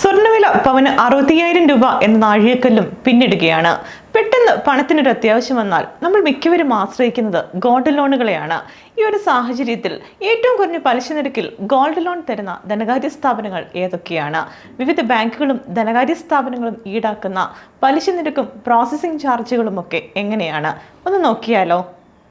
സ്വർണവില പവന് അറുപത്തിയായിരം രൂപ എന്ന നാഴികക്കല്ലും പിന്നിടുകയാണ്. പെട്ടെന്ന് പണത്തിനൊരു അത്യാവശ്യം വന്നാൽ നമ്മൾ മിക്കവരും ആശ്രയിക്കുന്നത് ഗോൾഡ് ലോണുകളെയാണ്. ഈ ഒരു സാഹചര്യത്തിൽ ഏറ്റവും കുറഞ്ഞ പലിശ നിരക്കിൽ ഗോൾഡ് ലോൺ തരുന്ന ധനകാര്യ സ്ഥാപനങ്ങൾ ഏതൊക്കെയാണ്? വിവിധ ബാങ്കുകളും ധനകാര്യ സ്ഥാപനങ്ങളും ഈടാക്കുന്ന പലിശ നിരക്കും പ്രോസസ്സിംഗ് ചാർജുകളും ഒക്കെ എങ്ങനെയാണ്? ഒന്ന് നോക്കിയാലോ?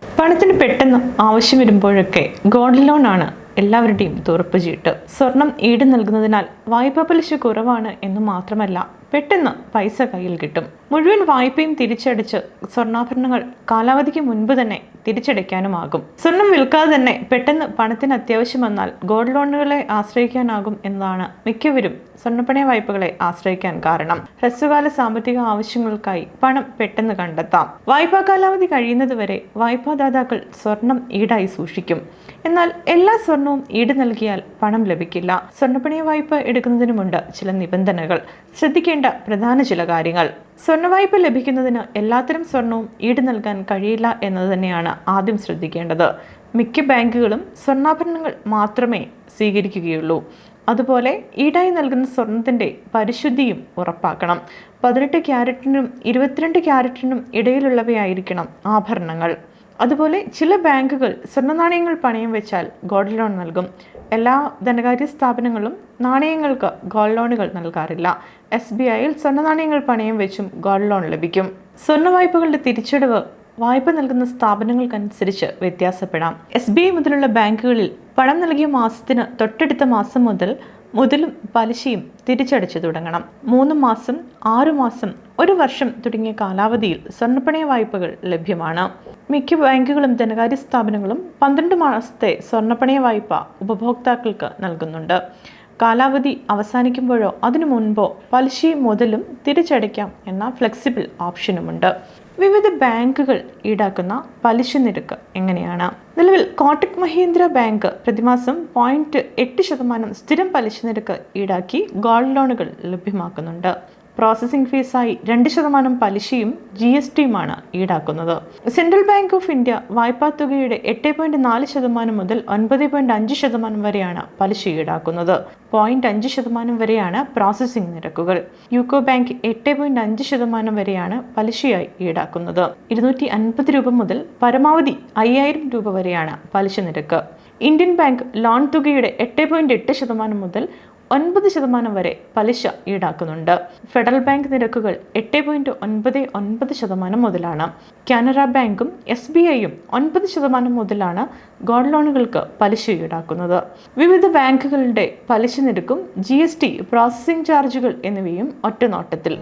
പണത്തിന് പെട്ടെന്ന് ആവശ്യം വരുമ്പോഴൊക്കെ ഗോൾഡ് ആണ് എല്ലാവരുടെയും തുറപ്പ് ചീട്ട് സ്വർണം ഈട് നൽകുന്നതിനാൽ വായ്പാ പലിശ കുറവാണ് എന്ന് മാത്രമല്ല പെട്ടെന്ന് പൈസ കയ്യിൽ കിട്ടും. മുഴുവൻ വായ്പയും തിരിച്ചടിച്ച് സ്വർണാഭരണങ്ങൾ കാലാവധിക്ക് മുൻപ് തന്നെ തിരിച്ചടയ്ക്കാനുമാകും. സ്വർണം വിൽക്കാതെ തന്നെ പെട്ടെന്ന് പണത്തിന് അത്യാവശ്യം വന്നാൽ ഗോൾഡ് ലോണുകളെ ആശ്രയിക്കാനാകും എന്നതാണ് മിക്കവരും സ്വർണപ്പണയ വായ്പകളെ ആശ്രയിക്കാൻ കാരണം. ഹ്രസ്വകാല സാമ്പത്തിക ആവശ്യങ്ങൾക്കായി പണം പെട്ടെന്ന് കണ്ടെത്താം. വായ്പാ കാലാവധി കഴിയുന്നതുവരെ വായ്പാദാതാക്കൾ സ്വർണം ഈടായി സൂക്ഷിക്കും. എന്നാൽ എല്ലാ സ്വർണവും ഈട് നൽകിയാൽ പണം ലഭിക്കില്ല. സ്വർണപ്പണയ വായ്പ എടുക്കുന്നതിനുമുണ്ട് ചില നിബന്ധനകൾ. ശ്രദ്ധിക്കേണ്ട പ്രധാന ചില കാര്യങ്ങൾ. സ്വർണ വായ്പ ലഭിക്കുന്നതിന് എല്ലാത്തരം സ്വർണവും ഈട് നൽകാൻ കഴിയില്ല എന്നത് തന്നെയാണ് ആദ്യം ശ്രദ്ധിക്കേണ്ടത്. മിക്ക ബാങ്കുകളും സ്വർണാഭരണങ്ങൾ മാത്രമേ സ്വീകരിക്കുകയുള്ളൂ. അതുപോലെ ഈടായി നൽകുന്ന സ്വർണത്തിന്റെ പരിശുദ്ധിയും ഉറപ്പാക്കണം. പതിനെട്ട് ക്യാരറ്റിനും ഇരുപത്തിരണ്ട് ക്യാരറ്റിനും ഇടയിലുള്ളവയായിരിക്കണം ആഭരണങ്ങൾ. അതുപോലെ ചില ബാങ്കുകൾ സ്വർണ നാണയങ്ങൾ പണയം വെച്ചാൽ ഗോൾഡ് ലോൺ നൽകും. എല്ലാ ധനകാര്യ സ്ഥാപനങ്ങളും നാണയങ്ങൾക്ക് ഗോൾഡ് ലോണുകൾ നൽകാറില്ല. എസ് ബി ഐയിൽ സ്വർണ നാണയങ്ങൾ പണയം വെച്ചും ഗോൾഡ് ലോൺ ലഭിക്കും. സ്വർണ വായ്പകളുടെ തിരിച്ചടവ് വായ്പ നൽകുന്ന സ്ഥാപനങ്ങൾക്കനുസരിച്ച് വ്യത്യാസപ്പെടാം. എസ് ബി ഐ മുതലുള്ള ബാങ്കുകളിൽ പണം നൽകിയ മാസത്തിന് തൊട്ടടുത്ത മാസം മുതൽ മുതലും പലിശയും തിരിച്ചടച്ചു തുടങ്ങണം. മൂന്ന് മാസം ആറു മാസം ഒരു വർഷം തുടങ്ങിയ കാലാവധിയിൽ സ്വർണപ്പണയ വായ്പകൾ ലഭ്യമാണ്. മിക്ക ബാങ്കുകളും ധനകാര്യ സ്ഥാപനങ്ങളും പന്ത്രണ്ട് മാസത്തെ സ്വർണപ്പണയ വായ്പ ഉപഭോക്താക്കൾക്ക് നൽകുന്നുണ്ട്. കാലാവധി അവസാനിക്കുമ്പോഴോ അതിനു മുൻപോ പലിശയും മുതലും തിരിച്ചടയ്ക്കാം എന്ന ഫ്ലെക്സിബിൾ ഓപ്ഷനുമുണ്ട് വിവിധ ബാങ്കുകൾ ഈടാക്കുന്ന പലിശ നിരക്ക് എങ്ങനെയാണ്? നിലവിൽ കോട്ടക് മഹീന്ദ്ര ബാങ്ക് പ്രതിമാസം പോയിന്റ് എട്ട് ശതമാനം സ്ഥിരം പലിശ നിരക്ക് ഈടാക്കി ഗോൾഡ് ലോണുകൾ ലഭ്യമാക്കുന്നുണ്ട്. പ്രോസസ്സിംഗ് ഫീസായി രണ്ട് ശതമാനം പലിശയും ജി എസ് ടിയുമാണ് ഈടാക്കുന്നത്. സെൻട്രൽ ബാങ്ക് ഓഫ് ഇന്ത്യ വായ്പാ തുകയുടെ എട്ട് പോയിന്റ് നാല് ശതമാനം മുതൽ ഒൻപത് പോയിന്റ് അഞ്ച് ശതമാനം വരെയാണ് പലിശ ഈടാക്കുന്നത്. പോയിന്റ് അഞ്ച് ശതമാനം വരെയാണ് പ്രോസസ്സിംഗ് നിരക്കുകൾ. യൂക്കോ ബാങ്ക് എട്ട് പോയിന്റ് അഞ്ച് ശതമാനം വരെയാണ് പലിശയായി ഈടാക്കുന്നത്. ഇരുന്നൂറ്റി അൻപത് രൂപ മുതൽ പരമാവധി അയ്യായിരം രൂപ വരെയാണ് പലിശ നിരക്ക്. ഇന്ത്യൻ ബാങ്ക് ലോൺ തുകയുടെ എട്ട് പോയിന്റ് എട്ട് ശതമാനം മുതൽ ഒൻപത് ശതമാനം വരെ പലിശ ഈടാക്കുന്നുണ്ട്. ഫെഡറൽ ബാങ്ക് നിരക്കുകൾ എട്ട് പോയിന്റ് ഒൻപത് ഒൻപത് ശതമാനം മുതലാണ്. കാനറ ബാങ്കും എസ് ബി ഐയും ഒൻപത് ശതമാനം മുതലാണ് ഗോൾഡ് ലോണുകൾക്ക് പലിശ ഈടാക്കുന്നത്. വിവിധ ബാങ്കുകളുടെ പലിശ നിരക്കും ജി പ്രോസസ്സിംഗ് ചാർജുകൾ എന്നിവയും ഒറ്റനോട്ടത്തിൽ.